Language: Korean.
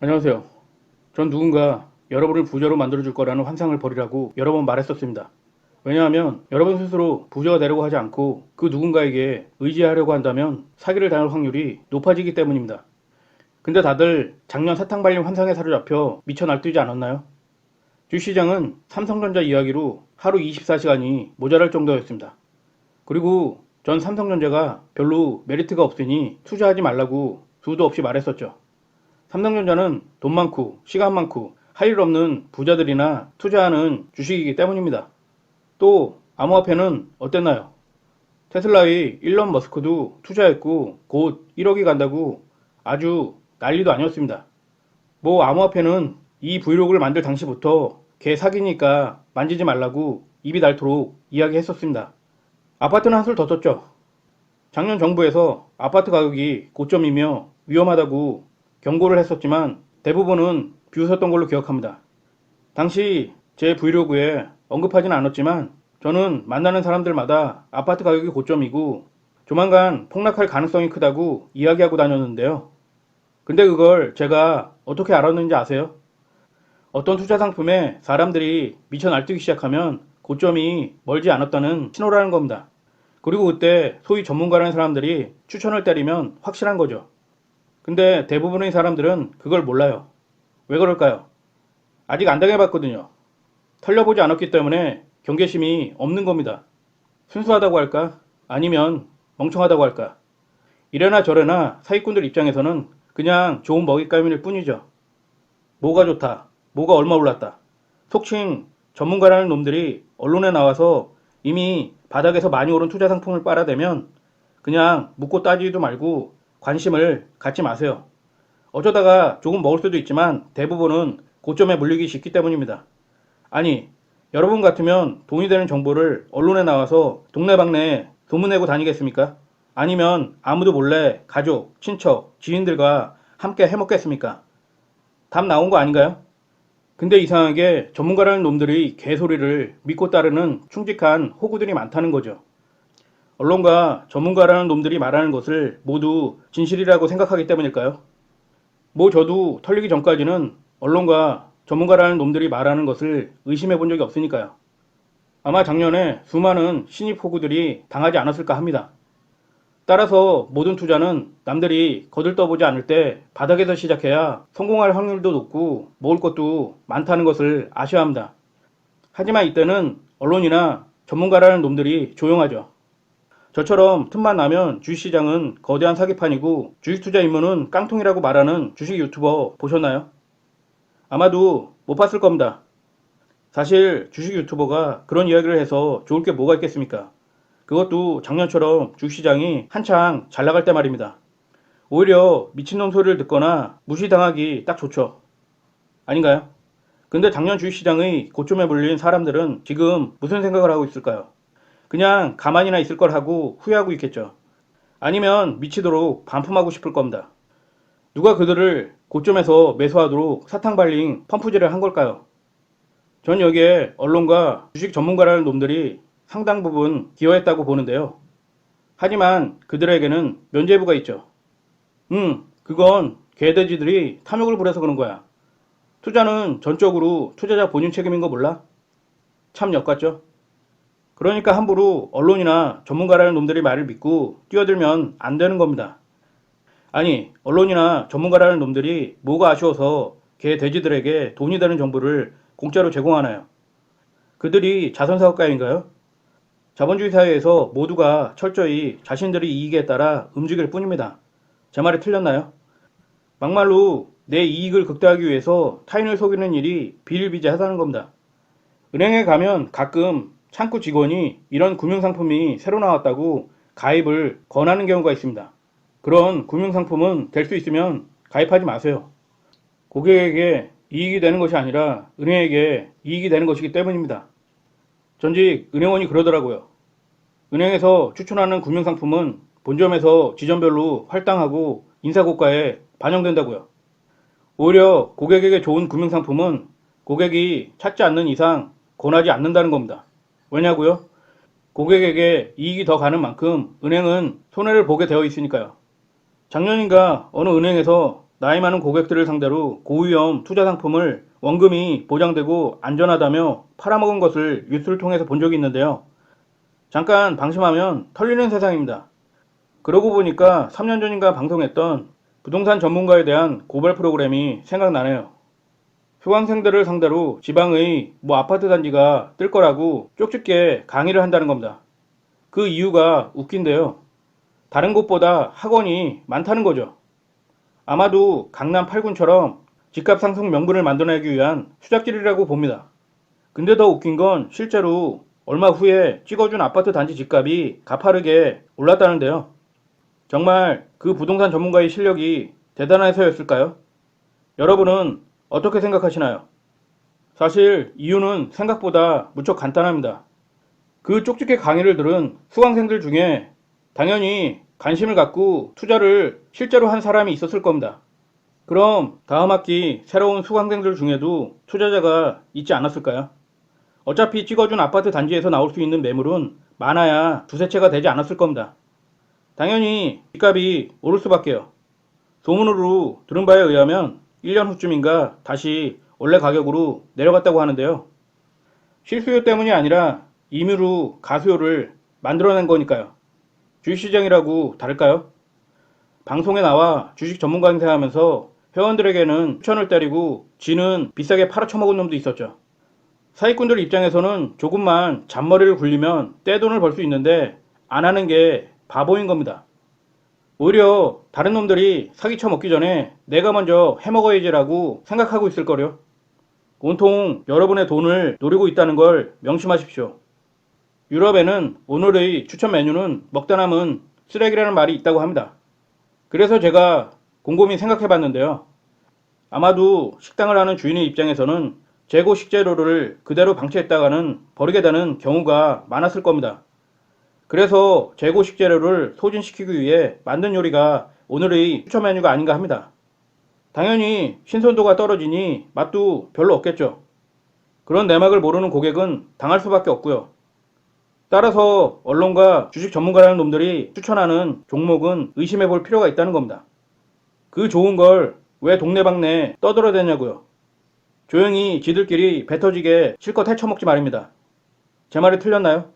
안녕하세요. 전 누군가 여러분을 부자로 만들어줄 거라는 환상을 버리라고 여러 번 말했었습니다. 왜냐하면 여러분 스스로 부자가 되려고 하지 않고 그 누군가에게 의지하려고 한다면 사기를 당할 확률이 높아지기 때문입니다. 근데 다들 작년 사탕 발림 환상에 사로잡혀 미쳐 날뛰지 않았나요? 주시장은 삼성전자 이야기로 하루 24시간이 모자랄 정도였습니다. 그리고 전 삼성전자가 별로 메리트가 없으니 투자하지 말라고 수도 없이 말했었죠. 삼성전자는 돈 많고 시간 많고 할 일 없는 부자들이나 투자하는 주식이기 때문입니다. 또 암호화폐는 어땠나요? 테슬라의 일론 머스크도 투자했고 곧 1억이 간다고 아주 난리도 아니었습니다. 뭐 암호화폐는 이 브이로그를 만들 당시부터 개 사기니까 만지지 말라고 입이 닳도록 이야기했었습니다. 아파트는 한술 더 썼죠. 작년 정부에서 아파트 가격이 고점이며 위험하다고 경고를 했었지만 대부분은 비웃었던 걸로 기억합니다. 당시 제 브이로그에 언급하진 않았지만 저는 만나는 사람들마다 아파트 가격이 고점이고 조만간 폭락할 가능성이 크다고 이야기하고 다녔는데요. 근데 그걸 제가 어떻게 알았는지 아세요? 어떤 투자 상품에 사람들이 미쳐 날뛰기 시작하면 고점이 멀지 않았다는 신호라는 겁니다. 그리고 그때 소위 전문가라는 사람들이 추천을 때리면 확실한 거죠. 근데 대부분의 사람들은 그걸 몰라요. 왜 그럴까요? 아직 안 당해봤거든요. 털려보지 않았기 때문에 경계심이 없는 겁니다. 순수하다고 할까? 아니면 멍청하다고 할까? 이래나 저래나 사기꾼들 입장에서는 그냥 좋은 먹잇감일 뿐이죠. 뭐가 좋다. 뭐가 얼마 올랐다. 속칭 전문가라는 놈들이 언론에 나와서 이미 바닥에서 많이 오른 투자 상품을 빨아대면 그냥 묻고 따지지도 말고 관심을 갖지 마세요. 어쩌다가 조금 먹을 수도 있지만 대부분은 고점에 물리기 쉽기 때문입니다. 아니, 여러분 같으면 돈이 되는 정보를 언론에 나와서 동네방네 소문내고 다니겠습니까? 아니면 아무도 몰래 가족, 친척, 지인들과 함께 해먹겠습니까? 답 나온 거 아닌가요? 근데 이상하게 전문가라는 놈들이 개소리를 믿고 따르는 충직한 호구들이 많다는 거죠. 언론과 전문가라는 놈들이 말하는 것을 모두 진실이라고 생각하기 때문일까요? 뭐 저도 털리기 전까지는 언론과 전문가라는 놈들이 말하는 것을 의심해 본 적이 없으니까요. 아마 작년에 수많은 신입 호구들이 당하지 않았을까 합니다. 따라서 모든 투자는 남들이 거들떠보지 않을 때 바닥에서 시작해야 성공할 확률도 높고 먹을 것도 많다는 것을 아셔야 합니다. 하지만 이때는 언론이나 전문가라는 놈들이 조용하죠. 저처럼 틈만 나면 주식시장은 거대한 사기판이고 주식 투자 입문은 깡통이라고 말하는 주식 유튜버 보셨나요? 아마도 못 봤을 겁니다. 사실 주식 유튜버가 그런 이야기를 해서 좋을 게 뭐가 있겠습니까? 그것도 작년처럼 주식시장이 한창 잘 나갈 때 말입니다. 오히려 미친놈 소리를 듣거나 무시당하기 딱 좋죠. 아닌가요? 근데 작년 주식시장의 고점에 몰린 사람들은 지금 무슨 생각을 하고 있을까요? 그냥 가만히나 있을 걸 하고 후회하고 있겠죠. 아니면 미치도록 반품하고 싶을 겁니다. 누가 그들을 고점에서 매수하도록 사탕 발링 펌프질을 한 걸까요? 전 여기에 언론과 주식 전문가라는 놈들이 상당 부분 기여했다고 보는데요. 하지만 그들에게는 면죄부가 있죠. 음, 그건 개돼지들이 탐욕을 부려서 그런 거야. 투자는 전적으로 투자자 본인 책임인 거 몰라? 참 역같죠? 그러니까 함부로 언론이나 전문가라는 놈들의 말을 믿고 뛰어들면 안 되는 겁니다. 아니, 언론이나 전문가라는 놈들이 뭐가 아쉬워서 개 돼지들에게 돈이 되는 정보를 공짜로 제공하나요? 그들이 자선사업가인가요? 자본주의 사회에서 모두가 철저히 자신들의 이익에 따라 움직일 뿐입니다. 제 말이 틀렸나요? 막말로 내 이익을 극대화하기 위해서 타인을 속이는 일이 비일비재하다는 겁니다. 은행에 가면 가끔 창구 직원이 이런 금융상품이 새로 나왔다고 가입을 권하는 경우가 있습니다. 그런 금융상품은 될 수 있으면 가입하지 마세요. 고객에게 이익이 되는 것이 아니라 은행에게 이익이 되는 것이기 때문입니다. 전직 은행원이 그러더라고요. 은행에서 추천하는 금융상품은 본점에서 지점별로 할당하고 인사고가에 반영된다고요. 오히려 고객에게 좋은 금융상품은 고객이 찾지 않는 이상 권하지 않는다는 겁니다. 왜냐고요? 고객에게 이익이 더 가는 만큼 은행은 손해를 보게 되어 있으니까요. 작년인가 어느 은행에서 나이 많은 고객들을 상대로 고위험 투자 상품을 원금이 보장되고 안전하다며 팔아먹은 것을 뉴스를 통해서 본 적이 있는데요. 잠깐 방심하면 털리는 세상입니다. 그러고 보니까 3년 전인가 방송했던 부동산 전문가에 대한 고발 프로그램이 생각나네요. 수강생들을 상대로 지방의 뭐 아파트 단지가 뜰 거라고 쪽집게 강의를 한다는 겁니다. 그 이유가 웃긴데요. 다른 곳보다 학원이 많다는 거죠. 아마도 강남 8군처럼 집값 상승 명분을 만들어내기 위한 수작질이라고 봅니다. 근데 더 웃긴 건 실제로 얼마 후에 찍어준 아파트 단지 집값이 가파르게 올랐다는데요. 정말 그 부동산 전문가의 실력이 대단해서였을까요? 여러분은 어떻게 생각하시나요? 사실 이유는 생각보다 무척 간단합니다. 그 쪽집게 강의를 들은 수강생들 중에 당연히 관심을 갖고 투자를 실제로 한 사람이 있었을 겁니다. 그럼 다음 학기 새로운 수강생들 중에도 투자자가 있지 않았을까요? 어차피 찍어준 아파트 단지에서 나올 수 있는 매물은 많아야 두세 채가 되지 않았을 겁니다. 당연히 집값이 오를 수밖에요. 소문으로 들은 바에 의하면 1년 후쯤인가 다시 원래 가격으로 내려갔다고 하는데요. 실수요 때문이 아니라 임의로 가수요를 만들어낸 거니까요. 주식시장이라고 다를까요? 방송에 나와 주식 전문가 행세하면서 회원들에게는 추천을 때리고 지는 비싸게 팔아쳐먹은 놈도 있었죠. 사기꾼들 입장에서는 조금만 잔머리를 굴리면 떼돈을 벌 수 있는데 안 하는 게 바보인 겁니다. 오히려 다른 놈들이 사기쳐 먹기 전에 내가 먼저 해먹어야지라고 생각하고 있을 거려. 온통 여러분의 돈을 노리고 있다는 걸 명심하십시오. 유럽에는 오늘의 추천 메뉴는 먹다 남은 쓰레기라는 말이 있다고 합니다. 그래서 제가 곰곰이 생각해 봤는데요. 아마도 식당을 하는 주인의 입장에서는 재고 식재료를 그대로 방치했다가는 버리게 되는 경우가 많았을 겁니다. 그래서 재고 식재료를 소진시키기 위해 만든 요리가 오늘의 추천 메뉴가 아닌가 합니다. 당연히 신선도가 떨어지니 맛도 별로 없겠죠. 그런 내막을 모르는 고객은 당할 수밖에 없고요. 따라서 언론과 주식 전문가라는 놈들이 추천하는 종목은 의심해 볼 필요가 있다는 겁니다. 그 좋은 걸 왜 동네방네 떠들어대냐고요. 조용히 지들끼리 배 터지게 실컷 헤쳐먹지 말입니다. 제 말이 틀렸나요?